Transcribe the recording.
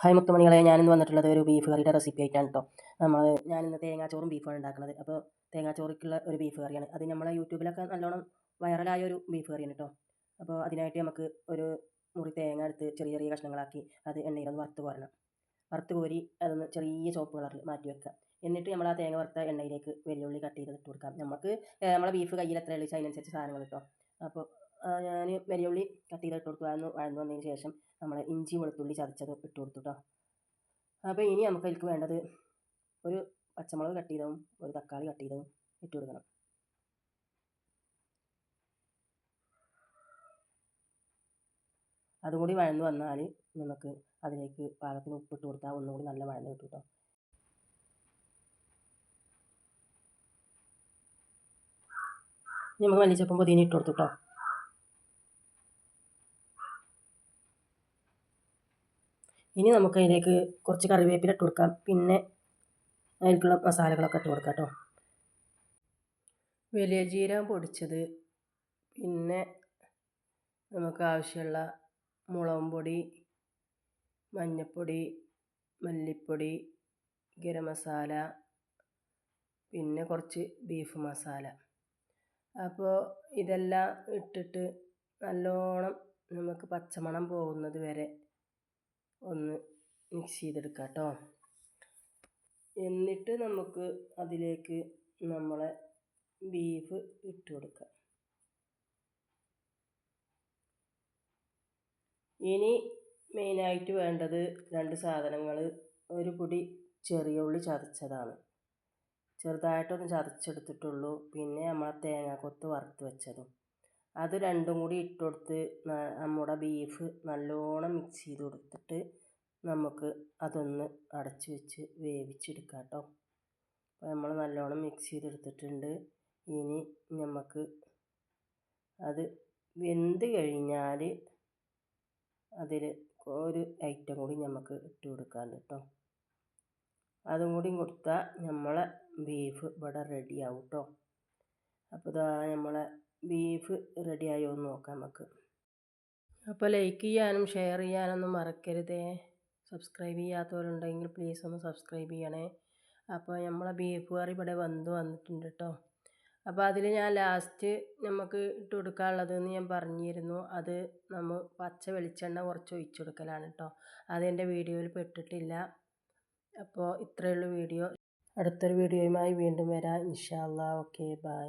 Hi മുത്തുമണികളെ ഞാനിന്ന് വന്നിട്ടുള്ളത് ഒരു ബീഫ് കറിയുടെ റെസിപ്പി ആയിട്ടാണ് കേട്ടോ നമ്മൾ ഞാനിന്ന് തേങ്ങാച്ചോറും ബീഫാണ് ഉണ്ടാക്കുന്നത്. അപ്പോൾ തേങ്ങാച്ചോറിക്കുള്ള ഒരു ബീഫ് കറിയാണ് അത് നമ്മളെ യൂട്യൂബിലൊക്കെ നല്ലോണം വൈറലായ ഒരു ബീഫ് കറിയാണ് കേട്ടോ അപ്പോൾ അതിനായിട്ട് നമുക്ക് ഒരു മുറി തേങ്ങ എടുത്ത് ചെറിയ ചെറിയ കഷ്ണങ്ങളാക്കി അത് എണ്ണയിലൊന്ന് വറുത്ത് കോരണം. വറുത്ത് കോരി അതൊന്ന് ചെറിയ ചുവപ്പ് കളറിൽ മാറ്റി വെക്കുക എന്നിട്ട് നമ്മൾ ആ തേങ്ങ വറുത്ത എണ്ണയിലേക്ക് വെല്ലുള്ളി കട്ട് ചെയ്ത് ഇട്ട് കൊടുക്കാം. നമുക്ക് നമ്മളെ ബീഫ് കയ്യിൽ എത്ര ഉള്ളിച്ച് അതിനനുസരിച്ച് സാധനങ്ങൾ കേട്ടോ അപ്പോൾ ഞാൻ വെല്ലുള്ളി കട്ട് ചെയ്ത് ഇട്ട് കൊടുത്തു അതൊന്ന് വഴന്ന് വന്നതിന് ശേഷം നമ്മൾ ഇഞ്ചി വെളുത്തുള്ളി ചതച്ചത് ഇട്ട് കൊടുത്തു കേട്ടോ അപ്പോൾ ഇനി നമുക്ക് അതിലേക്ക് വേണ്ടത് ഒരു പച്ചമുളക് കട്ട് ചെയ്തതും ഒരു തക്കാളി കട്ട് ചെയ്തതും ഇട്ട് കൊടുക്കണം. അതും കൂടി വഴന്ന് വന്നാൽ നമുക്ക് അതിലേക്ക് പാകത്തിന് ഉപ്പിട്ട് കൊടുത്താൽ ഒന്നും കൂടി നല്ല വഴന്ന് കിട്ടും കേട്ടോ നമുക്ക് മല്ലിച്ചപ്പം പുതിന ഇട്ട് കൊടുത്തു കേട്ടോ ഇനി നമുക്ക് അതിലേക്ക് കുറച്ച് കറിവേപ്പില ഇട്ട് കൊടുക്കാം. പിന്നെ അതിലേക്കുള്ള മസാലകളൊക്കെ ഇട്ട് കൊടുക്കാം കേട്ടോ. വലിയ ജീരകം പൊടിച്ചത്. പിന്നെ നമുക്ക് ആവശ്യമുള്ള മുളകും പൊടി മഞ്ഞൾപ്പൊടി മല്ലിപ്പൊടി ഗരം മസാല പിന്നെ കുറച്ച് ബീഫ് മസാല. അപ്പോൾ ഇതെല്ലാം ഇട്ടിട്ട് നല്ലോണം നമുക്ക് പച്ചമണം പോകുന്നത് വരെ ഒന്ന് മിക്സ് ചെയ്തെടുക്കാം കേട്ടോ എന്നിട്ട് നമുക്ക് അതിലേക്ക് നമ്മളെ ബീഫ് ഇട്ട് കൊടുക്കാം. ഇനി മെയിനായിട്ട് വേണ്ടത് രണ്ട് സാധനങ്ങൾ ഒരു പൊടി ചെറിയ ഉള്ളി ചതച്ചതാണ്. ചെറുതായിട്ടൊന്ന് ചതച്ചെടുത്തിട്ടുള്ളൂ. പിന്നെ നമ്മളെ തേങ്ങാക്കൊത്ത് വറുത്ത് വെച്ചതും. അത് രണ്ടും കൂടി ഇട്ട് കൊടുത്ത് നമ്മുടെ ബീഫ് നല്ലോണം മിക്സ് ചെയ്ത് കൊടുത്തിട്ട് നമുക്ക് അതൊന്ന് അടച്ച് വെച്ച് വേവിച്ചെടുക്കാം കേട്ടോ. അപ്പോൾ നമ്മൾ നല്ലോണം മിക്സ് ചെയ്തെടുത്തിട്ടുണ്ട്. ഇനി നമുക്ക് അത് വെന്ത് കഴിഞ്ഞാൽ അതിൽ ഒരു ഐറ്റം കൂടി നമുക്ക് ഇട്ട് കൊടുക്കാനുണ്ട് കേട്ടോ. അതും കൂടി കൊടുത്താൽ നമ്മളെ ബീഫ് ഇവിടെ റെഡിയാവും കേട്ടോ. അപ്പോൾ ഇതാ നമ്മളെ ബീഫ് റെഡി ആയോ എന്ന് നോക്കാം നമുക്ക് അപ്പോൾ ലൈക്ക് ചെയ്യാനും ഷെയർ ചെയ്യാനൊന്നും മറക്കരുതേ. സബ്സ്ക്രൈബ് ചെയ്യാത്തവരുണ്ടെങ്കിൽ പ്ലീസ് ഒന്ന് സബ്സ്ക്രൈബ് ചെയ്യണേ. അപ്പോൾ നമ്മളെ ബീഫ് കറി ഇവിടെ വന്ന് വന്നിട്ടുണ്ട് കേട്ടോ അപ്പോൾ അതിൽ ഞാൻ ലാസ്റ്റ് നമുക്ക് ഇട്ട് കൊടുക്കാനുള്ളതെന്ന് ഞാൻ പറഞ്ഞിരുന്നു. അത് നമ്മൾ പച്ച വെളിച്ചെണ്ണ കുറച്ച് ഒഴിച്ചു കൊടുക്കലാണ് കേട്ടോ അതെന്റെ വീഡിയോയിൽ പെട്ടിട്ടില്ല. അപ്പോൾ ഇത്രയുള്ള വീഡിയോ അടുത്തൊരു വീഡിയോയുമായി വീണ്ടും വരാം. ഇൻഷാ അല്ലാ ഓക്കെ ബൈ